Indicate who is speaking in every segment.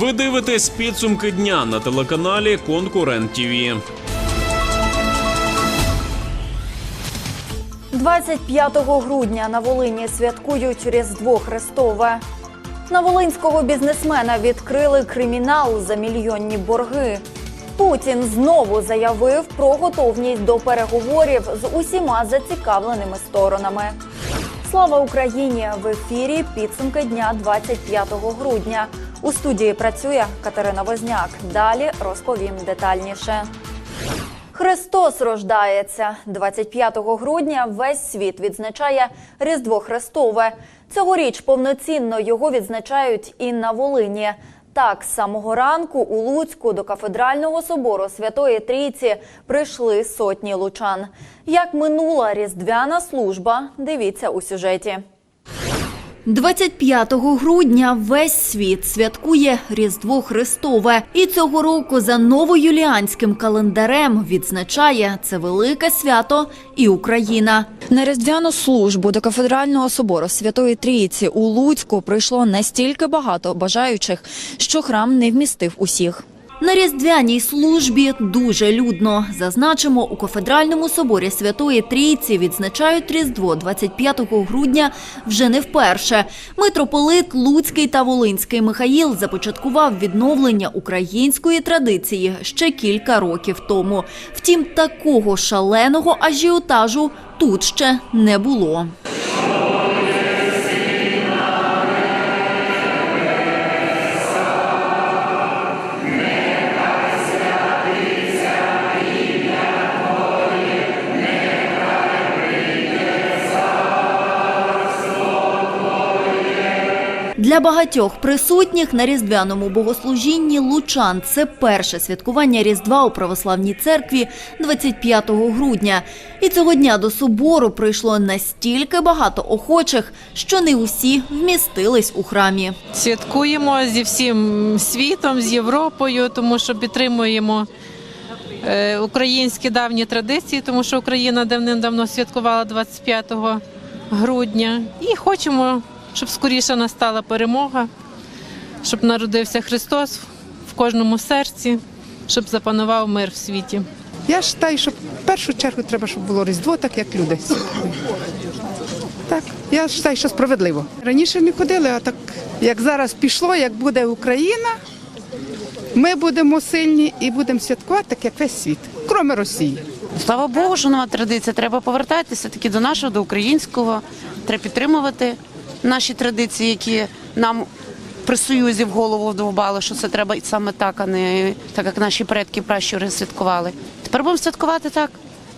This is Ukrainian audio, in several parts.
Speaker 1: Ви дивитесь підсумки дня на телеканалі Конкурент ТІВІ.
Speaker 2: 25 грудня на Волині святкують Різдво Христове. На волинського бізнесмена відкрили кримінал за мільйонні борги. Путін знову заявив про готовність до переговорів з усіма зацікавленими сторонами. Слава Україні! В ефірі підсумки дня 25 грудня. У студії працює Катерина Возняк. Далі розповім детальніше. Христос рождається 25 грудня. Весь світ відзначає Різдво Христове. Цьогоріч повноцінно його відзначають і на Волині. Так, з самого ранку у Луцьку до кафедрального собору Святої Трійці прийшли сотні лучан. Як минула різдвяна служба, дивіться у сюжеті. 25 грудня весь світ святкує Різдво Христове, і цього року за новоюліанським календарем відзначає це велике свято і Україна. На різдвяну службу до кафедрального собору Святої Трійці у Луцьку прийшло настільки багато бажаючих, що храм не вмістив усіх. На різдвяній службі дуже людно. Зазначимо, у кафедральному соборі Святої Трійці відзначають Різдво 25 грудня вже не вперше. Митрополит Луцький та Волинський Михаїл започаткував відновлення української традиції ще кілька років тому. Втім, такого шаленого ажіотажу тут ще не було. Для багатьох присутніх на різдвяному богослужінні лучан це перше святкування Різдва у православній церкві 25 грудня. І цього дня до собору прийшло настільки багато охочих, що не усі вмістились у храмі.
Speaker 3: Святкуємо зі всім світом, з Європою, тому що підтримуємо е, українські давні традиції, тому що Україна давним-давно святкувала 25 грудня. І хочемо, щоб скоріше настала перемога, щоб народився Христос в кожному серці, щоб запанував мир в світі.
Speaker 4: Я вважаю, що в першу чергу треба, щоб було Різдво, так як люди. Так, я вважаю, що справедливо. Раніше не ходили, а так як зараз пішло, як буде Україна, ми будемо сильні і будемо святкувати, так як весь світ, крім Росії.
Speaker 5: Слава Богу, що нова традиція. Треба повертатися таки до нашого, до українського. Треба підтримувати наші традиції, які нам при союзі в голову вдовбали, що це треба саме так, а не так, як наші предки пращури святкували. Тепер будемо святкувати так.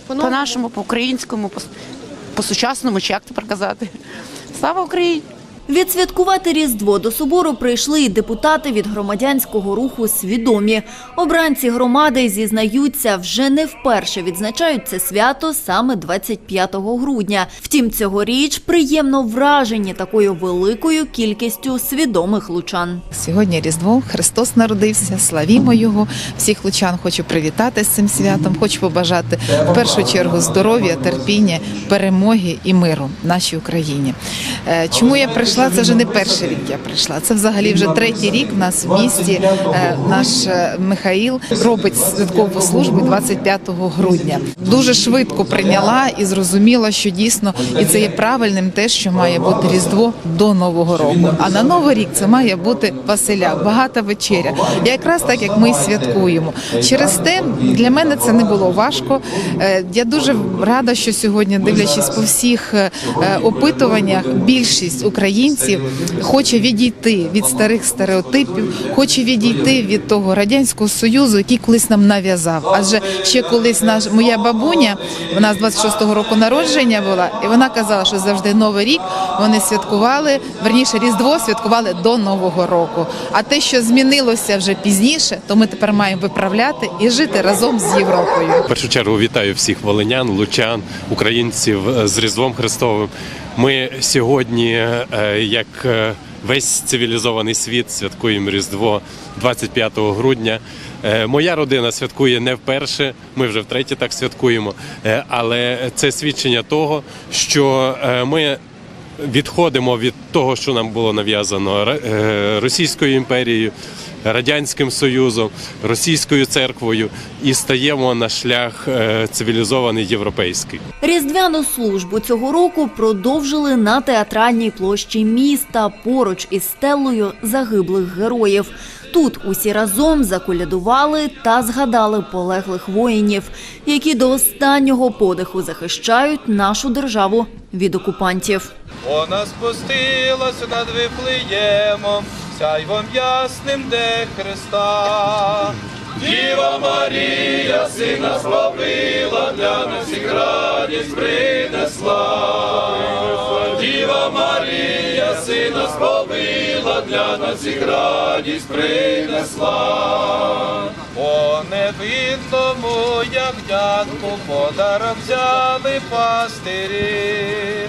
Speaker 5: По-нашому, по-українському, по-сучасному, чи як тепер казати. Слава Україні!
Speaker 2: Відсвяткувати Різдво до собору прийшли і депутати від громадянського руху свідомі. Обранці громади зізнаються, вже не вперше відзначають це свято саме 25 грудня. Втім, цьогоріч приємно вражені такою великою кількістю свідомих лучан.
Speaker 6: Сьогодні Різдво, Христос народився, славімо Його. Всіх лучан хочу привітати з цим святом. Хочу побажати в першу чергу здоров'я, терпіння, перемоги і миру нашій Україні. Е, Чому я прийшла? Це вже не перший рік. Я прийшла. Це взагалі вже третій рік. В нас в місті е, наш е, Михаїл робить святкову службу 25 грудня. Дуже швидко прийняла і зрозуміла, що дійсно і це є правильним те, що має бути Різдво до Нового року. А на Новий рік це має бути Василя, багата вечеря. Якраз так як ми святкуємо. Через те для мене це не було важко. Е, Я дуже рада, що сьогодні, дивлячись по всіх опитуваннях, більшість українців хоче відійти від старих стереотипів, хоче відійти від того радянського союзу, який колись нам нав'язав. Адже ще колись наш моя бабуня, вона з 26-го року народження була, і вона казала, що завжди новий рік вони святкували, верніше Різдво святкували до Нового року. А те, що змінилося вже пізніше, то ми тепер маємо виправляти і жити разом з Європою.
Speaker 7: В першу чергу вітаю всіх волинян, лучан, українців з Різдвом Христовим. Ми сьогодні, е, як е, весь цивілізований світ, святкуємо Різдво 25 грудня. Е, Моя родина святкує не вперше, ми вже втретє так святкуємо. Але це свідчення того, що ми відходимо від того, що нам було нав'язано Російською імперією. Радянським союзом, російською церквою і стаємо на шлях е, цивілізований європейський.
Speaker 2: Різдвяну службу цього року продовжили на театральній площі міста поруч із стелою загиблих героїв. Тут усі разом заколядували та згадали полеглих воїнів, які до останнього подиху захищають нашу державу від окупантів.
Speaker 8: Вона спустилася над виплиємом, сяйвом ясним де Христа. Діва Марія, сина зловила, для нас всіх радість принесла. Діва Марія, сина зловила, для нас всіх радість принесла. По невинному ягнятку подарок взяли пастирі.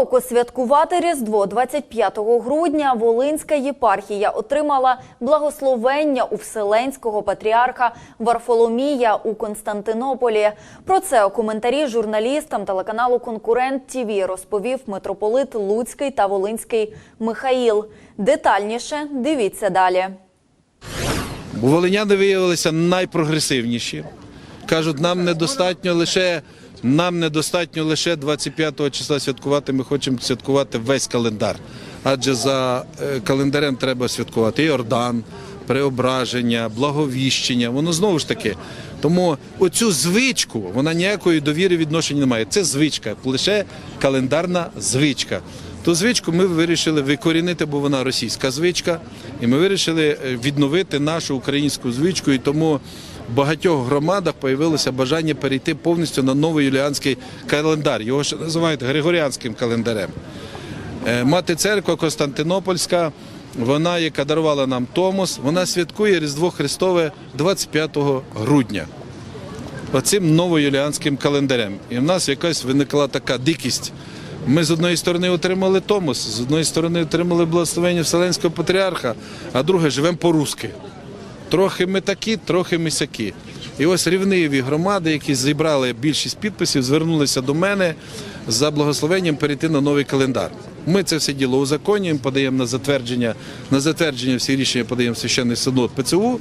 Speaker 2: року святкувати Різдво 25 грудня Волинська єпархія отримала благословення у Вселенського патріарха Варфоломія у Константинополі. Про це у коментарі журналістам телеканалу Конкурент ТІВІ розповів митрополит Луцький та Волинський Михаїл. Детальніше дивіться далі.
Speaker 9: Волиняни виявилися найпрогресивніші. Кажуть, нам недостатньо лише нам недостатньо лише 25 числа святкувати. Ми хочемо святкувати весь календар. Адже за е, календарем треба святкувати Йордан, преображення, благовіщення. Воно знову ж таки. Тому оцю звичку вона ніякої довіри відношення не має. Це звичка, лише календарна звичка. Ту звичку ми вирішили викорінити, бо вона російська звичка, і ми вирішили е, відновити нашу українську звичку. І тому в багатьох громадах появилося бажання перейти повністю на новий юліанський календар. Його ще називають Григоріанським календарем. Е, Мати церква Константинопольська, вона, яка дарувала нам Томос, вона святкує Різдво Христове 25 грудня. Оцим новоюліанським календарем. І в нас якась виникла така дикість. Ми з одної сторони отримали Томос, з одної сторони отримали благословення Вселенського патріарха, а друге живемо по-русски. Трохи ми такі, трохи ми сякі. І ось рівниві громади, які зібрали більшість підписів, звернулися до мене за благословенням перейти на новий календар. Ми це все діло узаконюємо, подаємо на затвердження, на затвердження всі рішення подаємо священний синод ПЦУ.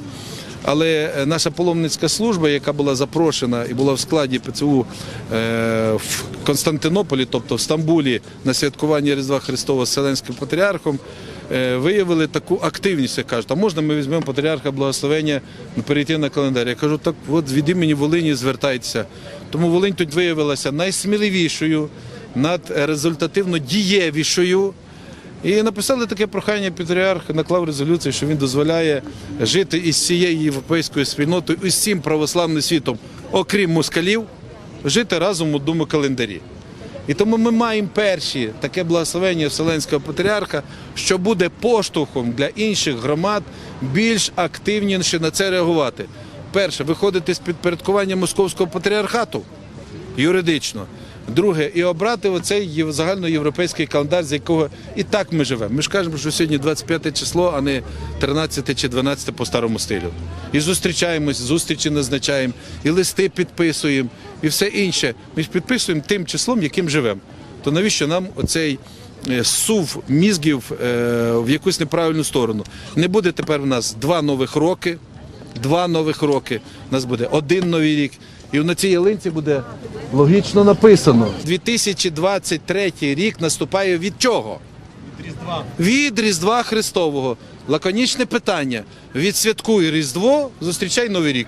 Speaker 9: Але е, наша паломницька служба, яка була запрошена і була в складі ПЦУ е, в Константинополі, тобто в Стамбулі, на святкування Різдва Христова з Вселенським патріархом, виявили таку активність. як Кажуть, а можна ми візьмемо патріарха благословення перейти на календар? Я кажу, так от від імені Волині звертайтеся. Тому Волинь тут виявилася найсміливішою, надрезультативно дієвішою. І написали таке прохання патріарх, наклав резолюцію, що він дозволяє жити із цією європейською спільнотою, із всім православним світом, окрім москалів, жити разом в одному календарі. І тому ми маємо перші таке благословення Вселенського патріарха, що буде поштовхом для інших громад більш активніше на це реагувати. Перше, виходити з підпорядкування московського патріархату юридично. Друге, і обрати оцей загальноєвропейський календар, з якого і так ми живемо. Ми ж кажемо, що сьогодні 25 число, а не 13 чи 12 по старому стилю. І зустрічаємось, зустрічі назначаємо, і листи підписуємо, і все інше. Ми ж підписуємо тим числом, яким живемо. То навіщо нам оцей е, сув мізгів е, в якусь неправильну сторону? Не буде тепер в нас два нових роки, два нових роки. У нас буде один новий рік. І на цій ялинці буде логічно написано. 2023 рік наступає від чого? Від Різдва. Від Різдва Христового. Лаконічне питання. Відсвяткуй Різдво, зустрічай Новий рік.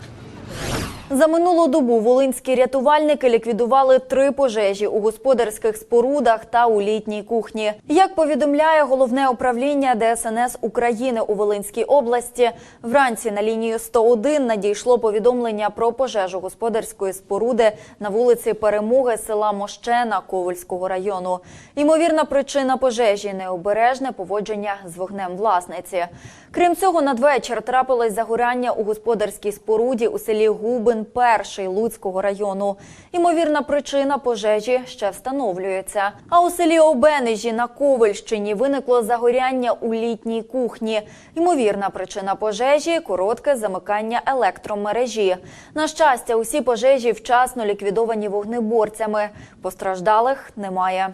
Speaker 2: За минулу добу волинські рятувальники ліквідували три пожежі у господарських спорудах та у літній кухні. Як повідомляє головне управління ДСНС України у Волинській області, вранці на лінію 101 надійшло повідомлення про пожежу господарської споруди на вулиці Перемоги села Мощена Ковальського району. Ймовірна причина пожежі необережне поводження з вогнем власниці. Крім цього, надвечір трапилось загоряння у господарській споруді у селі Губин Костянтин І Луцького району. Ймовірна причина пожежі ще встановлюється. А у селі Обенежі на Ковельщині виникло загоряння у літній кухні. Ймовірна причина пожежі коротке замикання електромережі. На щастя, усі пожежі вчасно ліквідовані вогнеборцями. Постраждалих немає.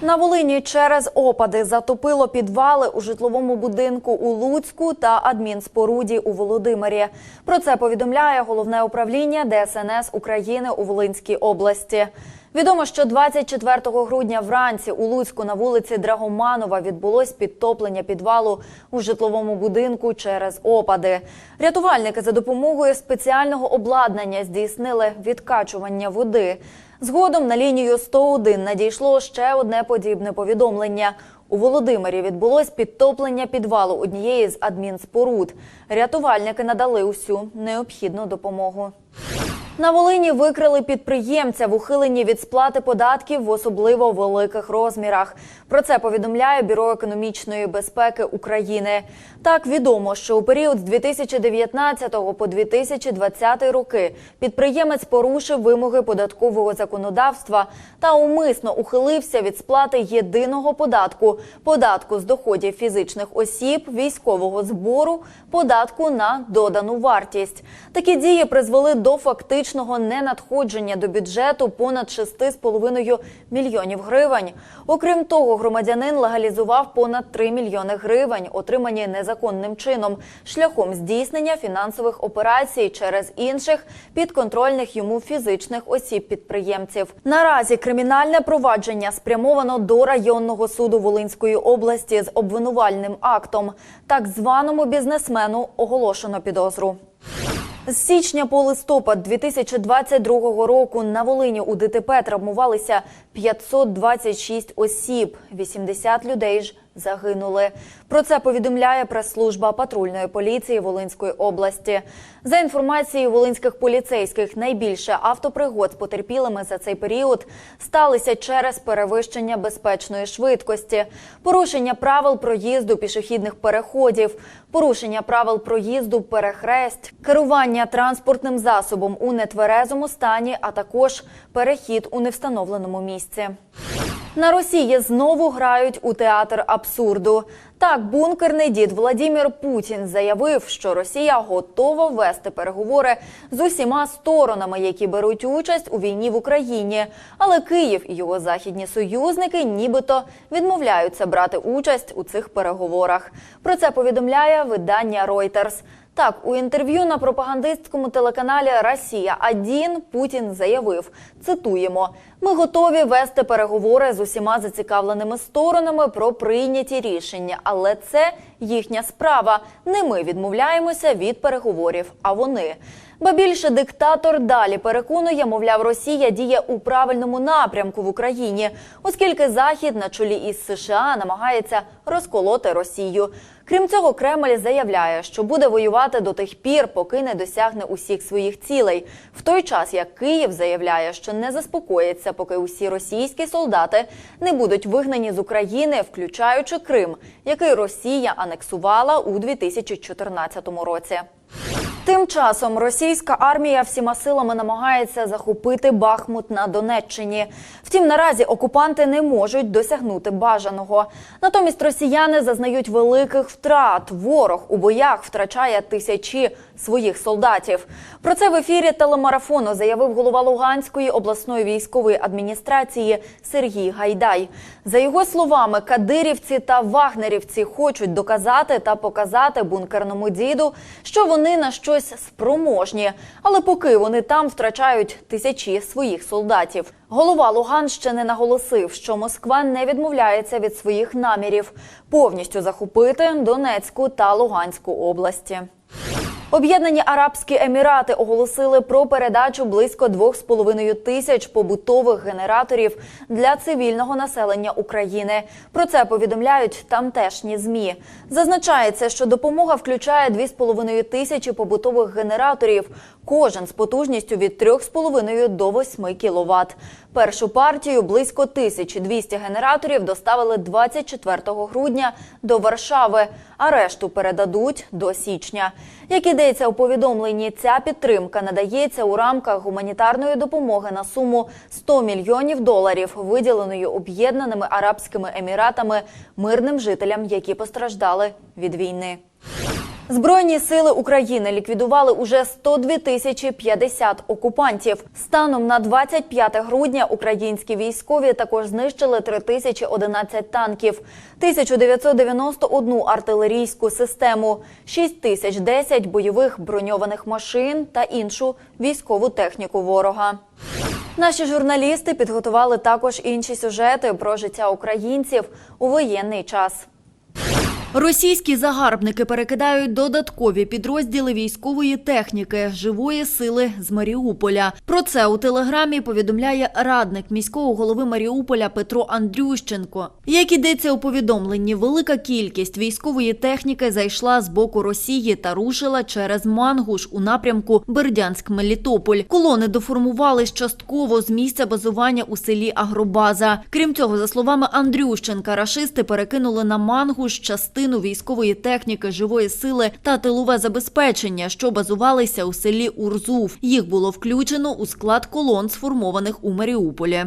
Speaker 2: На Волині через опади затопило підвали у житловому будинку у Луцьку та адмінспоруді у Володимирі. Про це повідомляє головне управління ДСНС України у Волинській області. Відомо, що 24 грудня вранці у Луцьку на вулиці Драгоманова відбулось підтоплення підвалу у житловому будинку через опади. Рятувальники за допомогою спеціального обладнання здійснили відкачування води. Згодом на лінію 101 надійшло ще одне подібне повідомлення. У Володимирі відбулось підтоплення підвалу однієї з адмінспоруд. Рятувальники надали усю необхідну допомогу. На Волині викрили підприємця в ухиленні від сплати податків в особливо великих розмірах. Про це повідомляє Бюро економічної безпеки України. Так відомо, що у період з 2019 по 2020 роки підприємець порушив вимоги податкового законодавства та умисно ухилився від сплати єдиного податку, податку з доходів фізичних осіб, військового збору, податку на додану вартість. Такі дії призвели до фактичного ненадходження до бюджету понад 6,5 мільйонів гривень. Окрім того, громадянин легалізував понад 3 мільйони гривень, отримані незаконним чином, шляхом здійснення фінансових операцій через інших підконтрольних йому фізичних осіб-підприємців. Наразі кримінальне провадження спрямовано до районного суду Волинської області з обвинувальним актом. Так званому бізнесмену оголошено підозру. З січня по листопад 2022 року на Волині у ДТП травмувалися 526 осіб, 80 людей ж загинули. Про це повідомляє прес-служба патрульної поліції Волинської області. За інформацією волинських поліцейських, найбільше автопригод з потерпілими за цей період сталися через перевищення безпечної швидкості, порушення правил проїзду пішохідних переходів, порушення правил проїзду перехресть, керування транспортним засобом у нетверезому стані, а також перехід у невстановленому місці. На Росії знову грають у театр абсурду. Так, бункерний дід Владімір Путін заявив, що Росія готова вести переговори з усіма сторонами, які беруть участь у війні в Україні. Але Київ і його західні союзники нібито відмовляються брати участь у цих переговорах. Про це повідомляє видання Reuters. Так, у інтерв'ю на пропагандистському телеканалі Росія 1 Путін заявив: цитуємо: ми готові вести переговори з усіма зацікавленими сторонами про прийняті рішення, але це їхня справа. Не ми відмовляємося від переговорів, а вони. Ба більше диктатор далі переконує, мовляв, Росія діє у правильному напрямку в Україні, оскільки Захід на чолі із США намагається розколоти Росію. Крім цього, Кремль заявляє, що буде воювати до тих пір, поки не досягне усіх своїх цілей. В той час як Київ заявляє, що не заспокоїться, поки усі російські солдати не будуть вигнані з України, включаючи Крим, який Росія анексувала у 2014 році. Тим часом російська армія всіма силами намагається захопити Бахмут на Донеччині. Втім, наразі окупанти не можуть досягнути бажаного. Натомість росіяни зазнають великих втрат. Ворог у боях втрачає тисячі своїх солдатів. Про це в ефірі телемарафону заявив голова Луганської обласної військової адміністрації Сергій Гайдай. За його словами, кадирівці та вагнерівці хочуть доказати та показати бункерному діду, що вони на щось спроможні, але поки вони там втрачають тисячі своїх солдатів. Голова Луганщини наголосив, що Москва не відмовляється від своїх намірів повністю захопити Донецьку та Луганську області. Об'єднані Арабські Емірати оголосили про передачу близько 2,5 тисяч побутових генераторів для цивільного населення України. Про це повідомляють тамтешні змі. Зазначається, що допомога включає 2,5 тисячі побутових генераторів. кожен з потужністю від 3,5 до 8 кВт. Першу партію близько 1200 генераторів доставили 24 грудня до Варшави, а решту передадуть до січня. Як ідеться у повідомленні, ця підтримка надається у рамках гуманітарної допомоги на суму 100 мільйонів доларів, виділеної Об'єднаними Арабськими Еміратами мирним жителям, які постраждали від війни. Збройні сили України ліквідували уже 102 тисячі 50 окупантів. Станом на 25 грудня українські військові також знищили 3011 танків, 1991 артилерійську систему, 6010 бойових броньованих машин та іншу військову техніку ворога. Наші журналісти підготували також інші сюжети про життя українців у воєнний час. Російські загарбники перекидають додаткові підрозділи військової техніки живої сили з Маріуполя. Про це у телеграмі повідомляє радник міського голови Маріуполя Петро Андрющенко. Як ідеться у повідомленні, велика кількість військової техніки зайшла з боку Росії та рушила через Мангуш у напрямку Бердянськ-Мелітополь. Колони доформувались частково з місця базування у селі Агробаза. Крім цього, за словами Андрющенка, рашисти перекинули на Мангуш частину військової техніки, живої сили та тилове забезпечення, що базувалися у селі Урзув. Їх було включено у склад колон, сформованих у Маріуполі.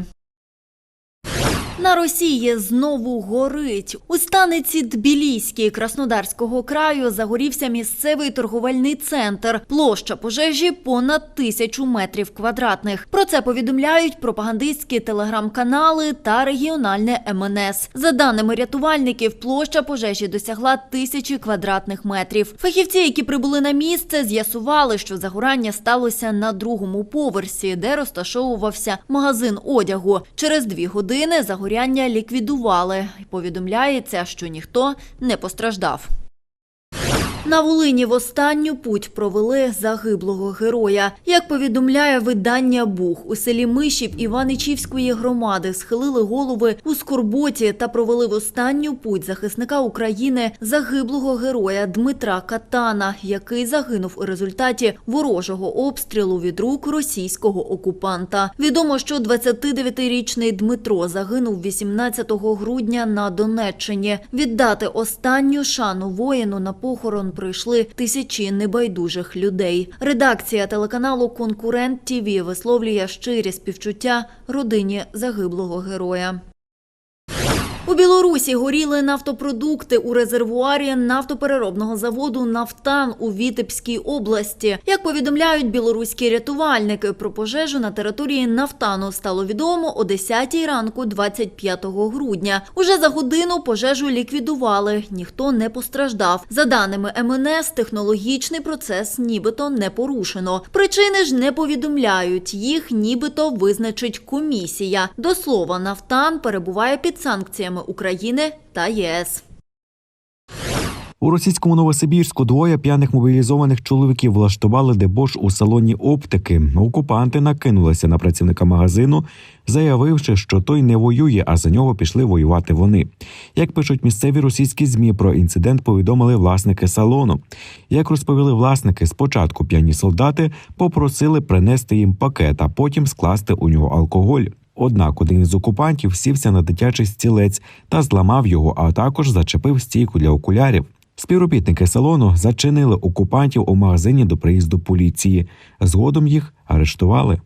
Speaker 2: На Росії знову горить. У станиці Тбіліській Краснодарського краю загорівся місцевий торговельний центр. Площа пожежі понад тисячу метрів квадратних. Про це повідомляють пропагандистські телеграм-канали та регіональне МНС. За даними рятувальників, площа пожежі досягла тисячі квадратних метрів. Фахівці, які прибули на місце, з'ясували, що загорання сталося на другому поверсі, де розташовувався магазин одягу. Через дві години загоряння ліквідували. Повідомляється, що ніхто не постраждав. На Волині в останню путь провели загиблого героя. Як повідомляє видання Бух, у селі Мишів Іваничівської громади схилили голови у скорботі та провели в останню путь захисника України загиблого героя Дмитра Катана, який загинув у результаті ворожого обстрілу від рук російського окупанта. Відомо, що 29-річний Дмитро загинув 18 грудня на Донеччині. Віддати останню шану воїну на похорон прийшли тисячі небайдужих людей. Редакція телеканалу Конкурент ТІВІ висловлює щирі співчуття родині загиблого героя. У Білорусі горіли нафтопродукти у резервуарі нафтопереробного заводу «Нафтан» у Вітебській області. Як повідомляють білоруські рятувальники, про пожежу на території «Нафтану» стало відомо о 10 ранку 25 грудня. Уже за годину пожежу ліквідували, ніхто не постраждав. За даними МНС, технологічний процес нібито не порушено. Причини ж не повідомляють, їх нібито визначить комісія. До слова, «Нафтан» перебуває під санкціями України та ЄС.
Speaker 10: У російському Новосибірську двоє п'яних мобілізованих чоловіків влаштували дебош у салоні оптики. Окупанти накинулися на працівника магазину, заявивши, що той не воює, а за нього пішли воювати вони. Як пишуть місцеві російські змі, про інцидент повідомили власники салону. Як розповіли власники, спочатку п'яні солдати попросили принести їм пакет, а потім скласти у нього алкоголь. Однак один із окупантів сівся на дитячий стілець та зламав його, а також зачепив стійку для окулярів. Співробітники салону зачинили окупантів у магазині до приїзду поліції. Згодом їх арештували.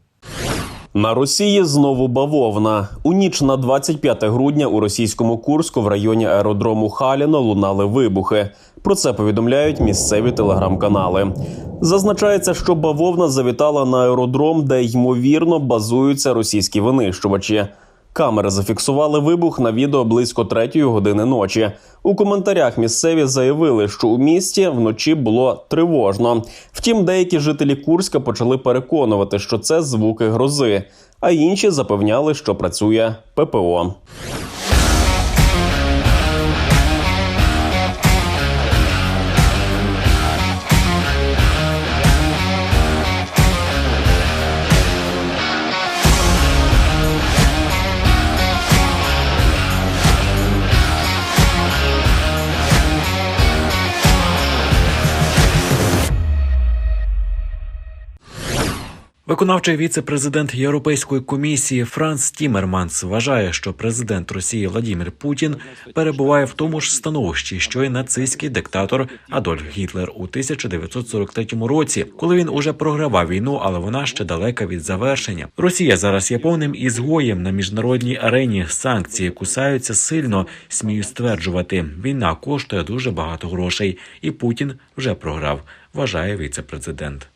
Speaker 1: На Росії знову бавовна. У ніч на 25 грудня у російському Курську в районі аеродрому Халіно лунали вибухи. Про це повідомляють місцеві телеграм-канали. Зазначається, що бавовна завітала на аеродром, де ймовірно базуються російські винищувачі. Камери зафіксували вибух на відео близько третьої години ночі. У коментарях місцеві заявили, що у місті вночі було тривожно. Втім, деякі жителі Курська почали переконувати, що це звуки грози, а інші запевняли, що працює ППО.
Speaker 10: Виконавчий віце-президент Європейської комісії Франц Тімерманс вважає, що президент Росії Владімір Путін перебуває в тому ж становищі, що й нацистський диктатор Адольф Гітлер у 1943 році, коли він уже програвав війну, але вона ще далека від завершення. Росія зараз є повним ізгоєм на міжнародній арені. Санкції кусаються сильно, смію стверджувати. Війна коштує дуже багато грошей, і Путін вже програв. Вважає віце-президент.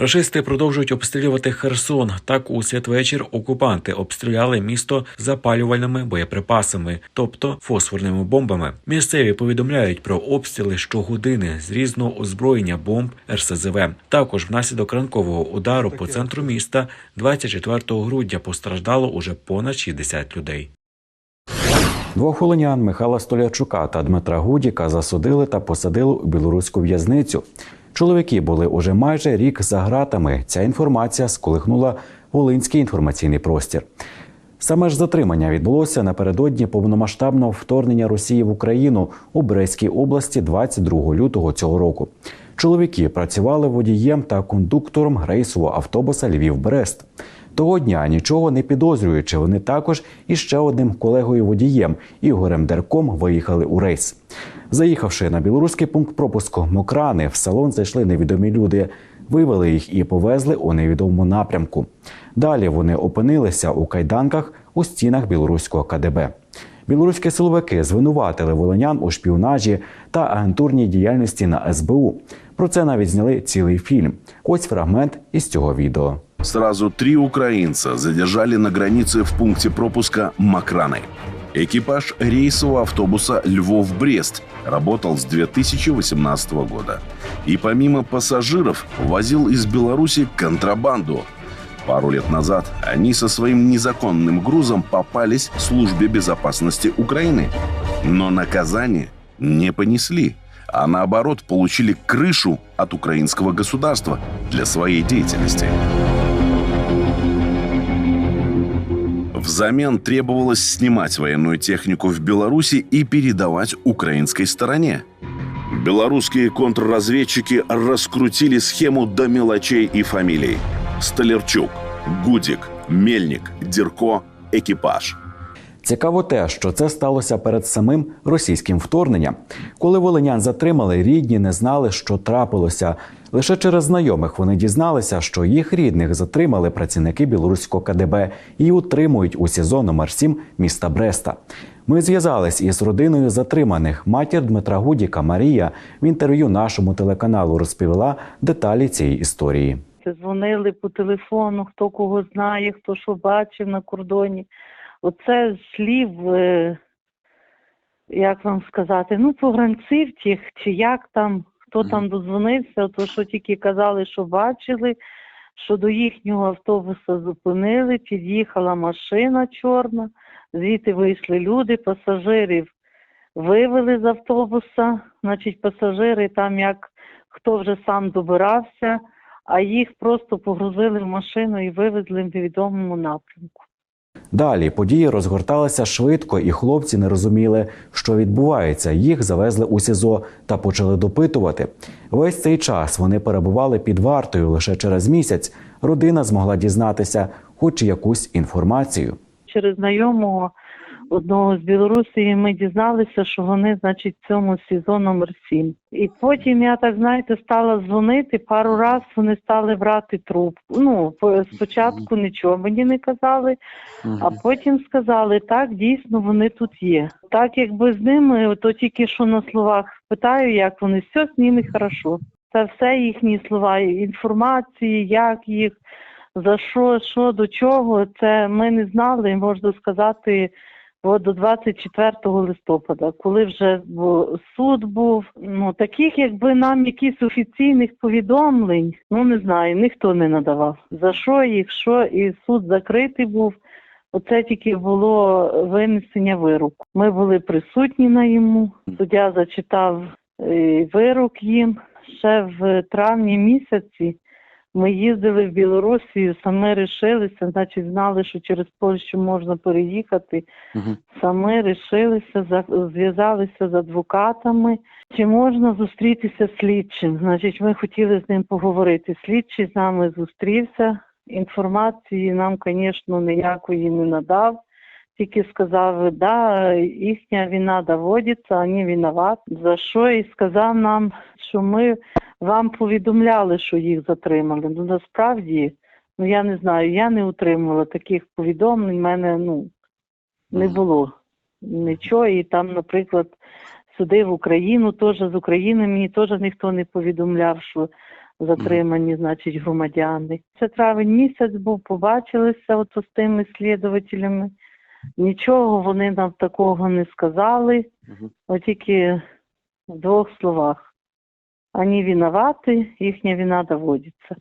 Speaker 10: Рашисти продовжують обстрілювати Херсон. Так у святвечір окупанти обстріляли місто запалювальними боєприпасами, тобто фосфорними бомбами. Місцеві повідомляють про обстріли щогодини з різного озброєння бомб РСЗВ. Також внаслідок ранкового удару по центру міста 24 грудня постраждало уже понад 60 людей. Двох волинян Михайла Столярчука та Дмитра Гудіка засудили та посадили у білоруську в'язницю. Чоловіки були уже майже рік за ґратами. Ця інформація сколихнула волинський інформаційний простір. Саме ж затримання відбулося напередодні повномасштабного вторгнення Росії в Україну у Брестській області 22 лютого цього року. Чоловіки працювали водієм та кондуктором рейсового автобуса Львів-Брест. Того дня нічого не підозрюючи, вони також із ще одним колегою водієм Ігорем Дерком виїхали у рейс. Заїхавши на білоруський пункт пропуску Мокрани, в салон зайшли невідомі люди, вивели їх і повезли у невідомому напрямку. Далі вони опинилися у кайданках у стінах білоруського КДБ. Білоруські силовики звинуватили волинян у шпіонажі та агентурній діяльності на СБУ. Про це навіть зняли цілий фільм. Ось фрагмент із цього відео.
Speaker 11: Сразу три украинца задержали на границе в пункте пропуска Макраны. Экипаж рейсового автобуса «Львов-Брест» работал с 2018 года. И помимо пассажиров возил из Беларуси контрабанду. Пару лет назад они со своим незаконным грузом попались службе безопасности Украины. Но наказание не понесли, а наоборот получили крышу от украинского государства для своей деятельности. Взамен требовалось снимать военную технику в Беларуси и передавать украинской стороне. Белорусские контрразведчики раскрутили схему до мелочей и фамилий. Столярчук, Гудик, Мельник, Дерко, экипаж.
Speaker 10: Цікаво те, що це сталося перед самим російським вторгненням. Коли волинян затримали, рідні не знали, що трапилося. Лише через знайомих вони дізналися, що їх рідних затримали працівники білоруського КДБ і утримують у СІЗО номер 7 міста Бреста. Ми зв'язались із родиною затриманих. Матір Дмитра Гудіка Марія в інтерв'ю нашому телеканалу розповіла деталі цієї історії.
Speaker 12: Дзвонили по телефону, хто кого знає, хто що бачив на кордоні. Оце з слів, е, як вам сказати, ну, погранців тих, чи як там, хто там додзвонився, то що тільки казали, що бачили, що до їхнього автобуса зупинили, під'їхала машина чорна, звідти вийшли люди, пасажирів вивели з автобуса, значить, пасажири там як хто вже сам добирався, а їх просто погрузили в машину і вивезли в невідомому напрямку.
Speaker 10: Далі події розгорталися швидко, і хлопці не розуміли, що відбувається. Їх завезли у СІЗО та почали допитувати. Весь цей час вони перебували під вартою. Лише через місяць родина змогла дізнатися хоч якусь інформацію.
Speaker 12: Через знайомого одного з Білорусі ми дізналися, що вони, значить, в цьому СІЗО номер 7. І потім я так знаєте стала дзвонити. Пару раз вони стали брати трубку. Ну по- спочатку нічого мені не казали, а потім сказали, так дійсно вони тут є. Так якби з ними, то тільки що на словах питаю, як вони все з ними хорошо. Це все їхні слова, інформації, як їх, за що, що до чого. Це ми не знали, можна сказати. От до 24 листопада, коли вже суд був, ну таких, якби нам якісь офіційних повідомлень, ну не знаю, ніхто не надавав. За що їх, що і суд закритий був. Оце тільки було винесення вироку. Ми були присутні на йому. Суддя зачитав е, вирок їм ще в травні місяці. Ми їздили в Білорусію, саме рішилися, значить, знали, що через Польщу можна переїхати. Саме рішилися, за- зв'язалися з адвокатами. Чи можна зустрітися з слідчим? Значить, ми хотіли з ним поговорити. Слідчий з нами зустрівся. Інформації нам, звісно, ніякої не надав. Тільки сказав, да, їхня вина доводиться, вони виноваті. За що і сказав нам, що ми вам повідомляли, що їх затримали. Ну насправді, ну я не знаю, я не отримувала таких повідомлень. в мене ну не було нічого. І там, наприклад, суди в Україну теж з України мені теж ніхто не повідомляв, що затримані, значить, громадяни. Це травень місяць був, побачилися от з тими слідувателями. Нічого вони нам такого не сказали, от тільки в двох словах. Вони винуваті, їхня вина доводиться.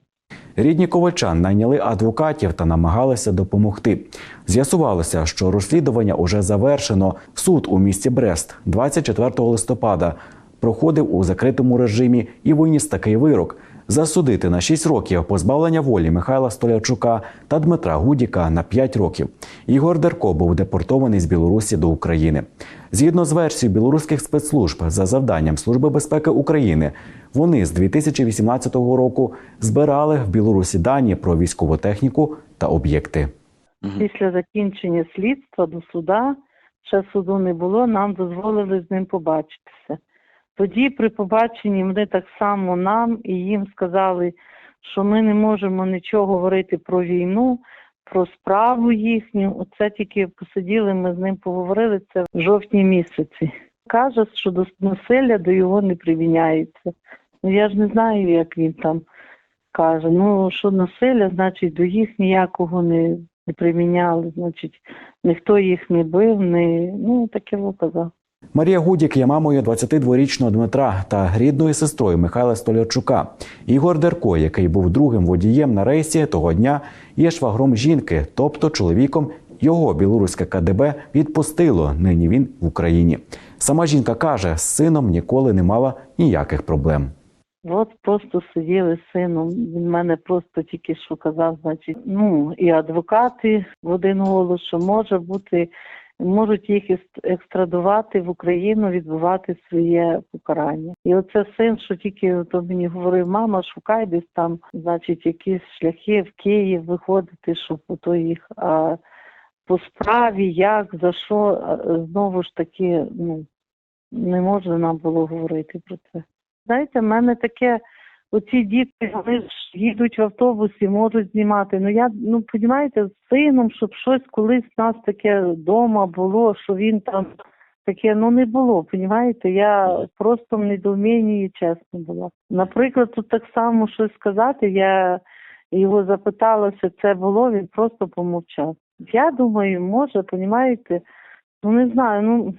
Speaker 10: Рідні ковальчан найняли адвокатів та намагалися допомогти. З'ясувалося, що розслідування уже завершено. Суд у місті Брест 24 листопада проходив у закритому режимі і виніс такий вирок: засудити на 6 років позбавлення волі Михайла Столярчука та Дмитра Гудіка на 5 років. Ігор Дерко був депортований з Білорусі до України. Згідно з версією білоруських спецслужб за завданням Служби безпеки України, вони з 2018 року збирали в Білорусі дані про військову техніку та об'єкти.
Speaker 12: Після закінчення слідства до суда, ще суду не було, нам дозволили з ним побачитися. Тоді при побаченні вони так само нам і їм сказали, що ми не можемо нічого говорити про війну, про справу їхню. Оце тільки посиділи, ми з ним поговорили це в жовтні місяці. Каже, що до насилля до його не приміняється. Ну я ж не знаю, як він там каже. Ну що насилля, значить, до їх ніякого не, не приміняли, значить, ніхто їх не бив, не ну таке казав.
Speaker 10: Марія Гудік є мамою 22-річного Дмитра та рідною сестрою Михайла Столярчука. Ігор Дерко, який був другим водієм на рейсі того дня, є швагром жінки, тобто чоловіком. Його білоруське КДБ відпустило. Нині він в Україні. Сама жінка каже, з сином ніколи не мала ніяких проблем.
Speaker 12: От просто сиділи з сином. Він мене просто тільки що казав, значить, ну і адвокати в один голос, що може бути, можуть їх екстрадувати в Україну, відбувати своє покарання. І оце син, що тільки то мені говорив, мама, шукай десь там, значить, якісь шляхи в Київ виходити, щоб ото їх. А по справі, як, за що, знову ж таки, ну не можна нам було говорити про це. Знаєте, в мене таке, оці діти, вони ж їдуть в автобусі, можуть знімати. Ну я ну розумієте, з сином, щоб щось колись в нас таке вдома було, що він там таке, ну не було. Розумієте, я просто в недоумінні чесно була. Наприклад, тут так само щось сказати, я його запиталася, це було, він просто помовчав. Я думаю, може, розумієте, ну не знаю, ну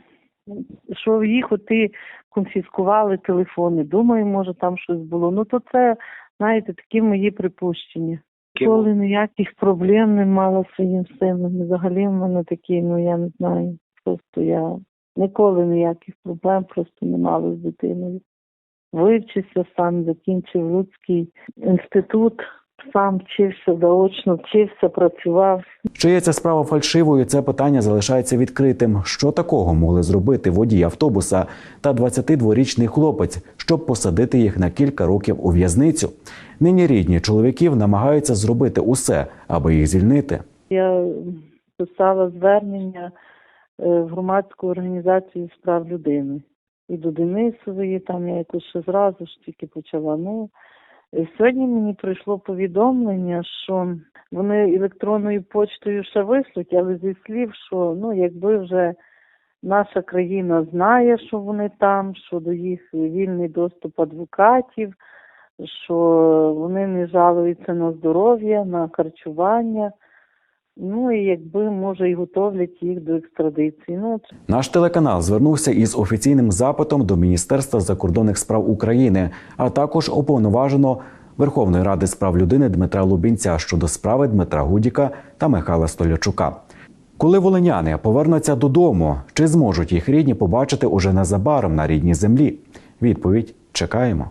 Speaker 12: що їх оти конфіскували телефони. Думаю, може там щось було. Ну то це, знаєте, такі мої припущення. Ніколи ніяких проблем не мала своїм сином. Взагалі в мене такі, ну я не знаю. Просто я ніколи ніяких проблем просто не мала з дитиною. Вивчився сам, закінчив Луцький інститут, сам вчився заочно, вчився, працював.
Speaker 10: Чи є ця справа фальшивою? Це питання залишається відкритим. Що такого могли зробити водій автобуса та 22-річний хлопець, щоб посадити їх на кілька років у в'язницю? Нині рідні чоловіків намагаються зробити усе, аби їх звільнити.
Speaker 12: Я писала звернення е, в громадську організацію з прав людини. І до Денисової, там я якось ще зразу ж тільки почала. Ну, сьогодні мені прийшло повідомлення, що вони електронною почтою ще вислуть, але зі слів, що ну, якби вже наша країна знає, що вони там, що до їх вільний доступ адвокатів, що вони не жалуються на здоров'я, на харчування. Ну і якби може і готовлять їх до екстрадиції. Ну
Speaker 10: Наш телеканал звернувся із офіційним запитом до Міністерства закордонних справ України, а також уповноважено Верховної ради з прав людини Дмитра Лубінця щодо справи Дмитра Гудіка та Михайла Столячука. Коли волиняни повернуться додому, чи зможуть їх рідні побачити уже незабаром на рідній землі? Відповідь чекаємо.